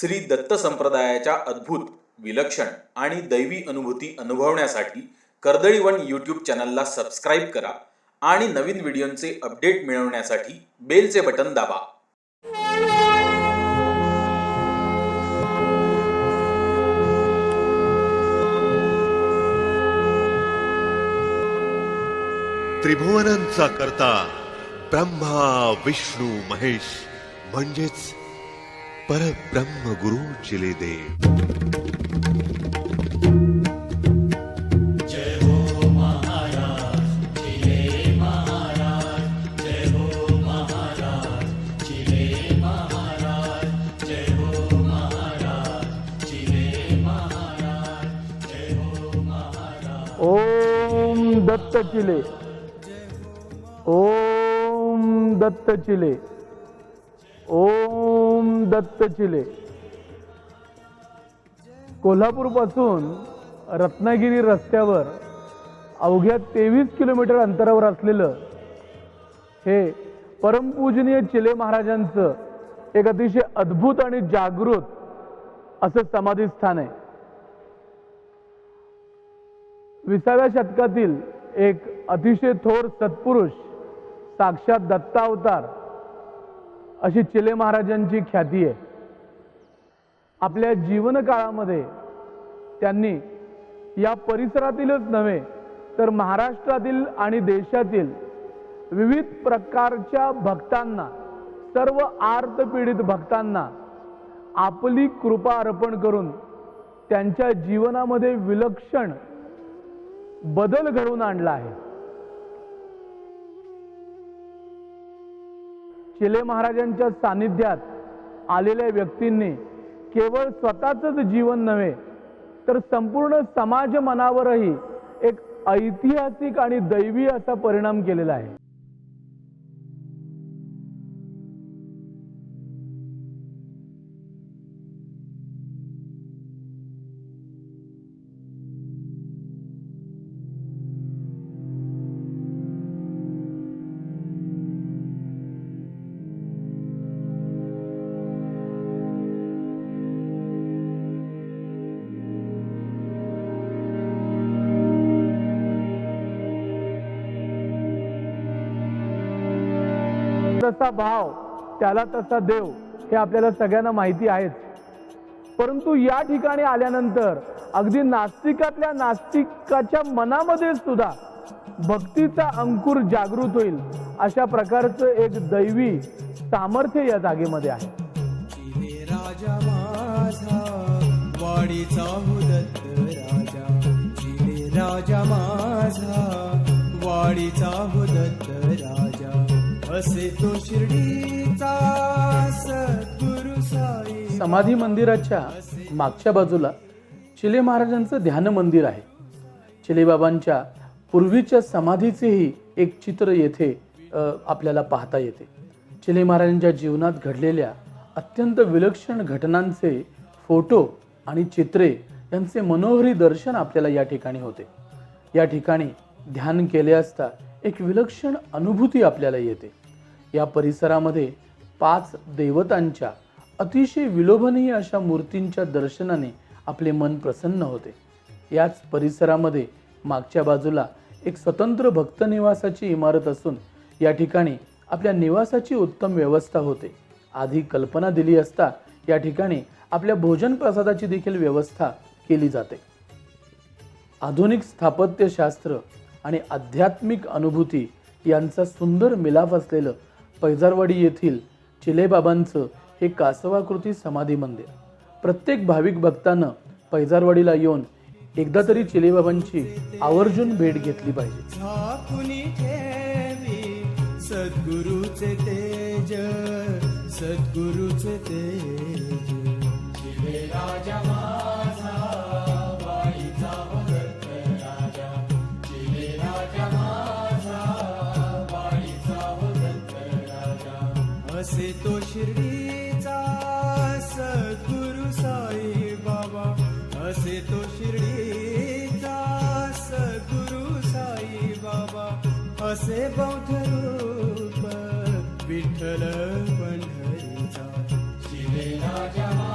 श्री दत्त संप्रदायाच्या अद्भुत विलक्षण आणि दैवी अनुभूती अनुभवण्यासाठी कर्दळी वन यूट्यूब चॅनलला सबस्क्राईब करा आणि नवीन व्हिडिओंचे अपडेट मिळवण्यासाठी बेलचे बटन दाबा. त्रिभुवनांचा करता ब्रह्मा विष्णू महेश म्हणजेच परब्रह्म गुरु चिले देव दत्त चिले ओम दत्त चिले ओम दत्त चिले कोल्हापूरपासून रत्नागिरी रस्त्यावर अवघ्या तेवीस किलोमीटर अंतरावर असलेलं हे परमपूजनीय चिले महाराजांचं एक अतिशय अद्भुत आणि जागृत असं समाधी स्थान आहे. विसाव्या शतकातील एक अतिशय थोर सत्पुरुष साक्षात दत्तावतार अशी चिले महाराजांची ख्याती आहे. आपल्या जीवनकाळामध्ये त्यांनी या परिसरातीलच नव्हे तर महाराष्ट्रातील आणि देशातील विविध प्रकारच्या भक्तांना सर्व आर्तपीडित भक्तांना आपली कृपा अर्पण करून त्यांच्या जीवनामध्ये विलक्षण बदल घडवून आणला आहे. शिले महाराजांच्या सानिध्यात आलेल्या व्यक्तींनी केवळ स्वतःच जीवन नव्हे तर संपूर्ण समाज मनावरही एक ऐतिहासिक आणि दैवी असा परिणाम केलेला आहे. जसा भाव त्याला तसा देव हे आपल्याला सगळ्यांना माहिती आहेच परंतु या ठिकाणी आल्यानंतर अगदी नास्तिकातल्या नास्तिकाच्या मनामध्ये सुद्धा भक्तीचा अंकुर जागृत होईल अशा प्रकारचं एक दैवी सामर्थ्य या जागेमध्ये आहे. राजा माझा वाडीचा हुदत राजा. असे तो शिर्डीचा सद्गुरु साई. समाधी मंदिराच्या मागच्या बाजूला चिले महाराजांचं ध्यान मंदिर आहे. चिले बाबांच्या पूर्वीच्या समाधीचेही एक चित्र येथे आपल्याला पाहता येते. चिले महाराजांच्या जीवनात घडलेल्या अत्यंत विलक्षण घटनांचे फोटो आणि चित्रे यांचे मनोहरी दर्शन आपल्याला या ठिकाणी होते. या ठिकाणी ध्यान केले असता एक विलक्षण अनुभूती आपल्याला येते. या परिसरामध्ये पाच देवतांच्या अतिशय विलोभनीय अशा मूर्तींच्या दर्शनाने आपले मन प्रसन्न होते. याच परिसरामध्ये मागच्या बाजूला एक स्वतंत्र भक्त निवासाची इमारत असून या ठिकाणी आपल्या निवासाची उत्तम व्यवस्था होते. आधी कल्पना दिली असता या ठिकाणी आपल्या भोजन प्रसादाची देखील व्यवस्था केली जाते. आधुनिक स्थापत्यशास्त्र आणि आध्यात्मिक अनुभूती यांचा सुंदर मिलाफ असलेलं पैजारवाडी येथील चिलेबाबांचं हे कासवाकृती समाधी मंदिर. प्रत्येक भाविक भक्तानं पैजारवाडीला येऊन एकदा तरी चिलेबाबांची आवर्जून भेट घेतली पाहिजे. तो शिर्डीचा सद्गुरु साई बाबा असे तो शिर्डीचा सद्गुरु साई बाबा असे बौद्ध रूप विठ्ठल पंढरीचा. शिवे राजा